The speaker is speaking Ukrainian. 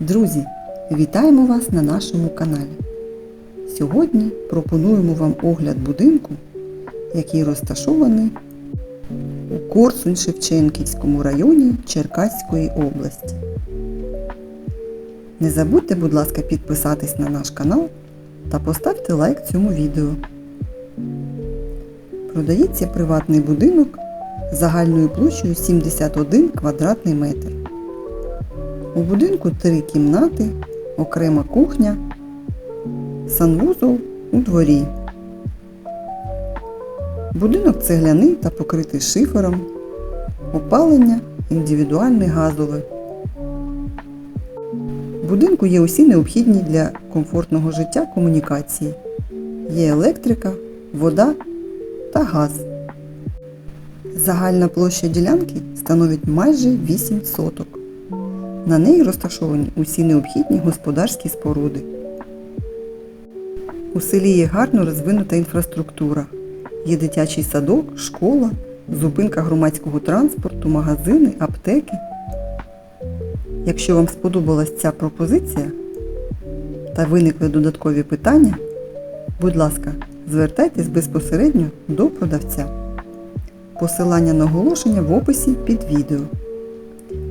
Друзі, вітаємо вас на нашому каналі. Сьогодні пропонуємо вам огляд будинку, який розташований у Корсунь-Шевченківському районі Черкаської області. Не забудьте, будь ласка, підписатись на наш канал та поставте лайк цьому відео. Продається приватний будинок загальною площею 71 квадратний метр. У будинку три кімнати, окрема кухня, санвузол у дворі. Будинок цегляний та покритий шифером, опалення індивідуальне газове. В будинку є усі необхідні для комфортного життя комунікації. Є електрика, вода та газ. Загальна площа ділянки становить майже 8 соток. На неї розташовані усі необхідні господарські споруди. У селі є гарно розвинута інфраструктура. Є дитячий садок, школа, зупинка громадського транспорту, магазини, аптеки. Якщо вам сподобалась ця пропозиція та виникли додаткові питання, будь ласка, звертайтесь безпосередньо до продавця. Посилання на оголошення в описі під відео.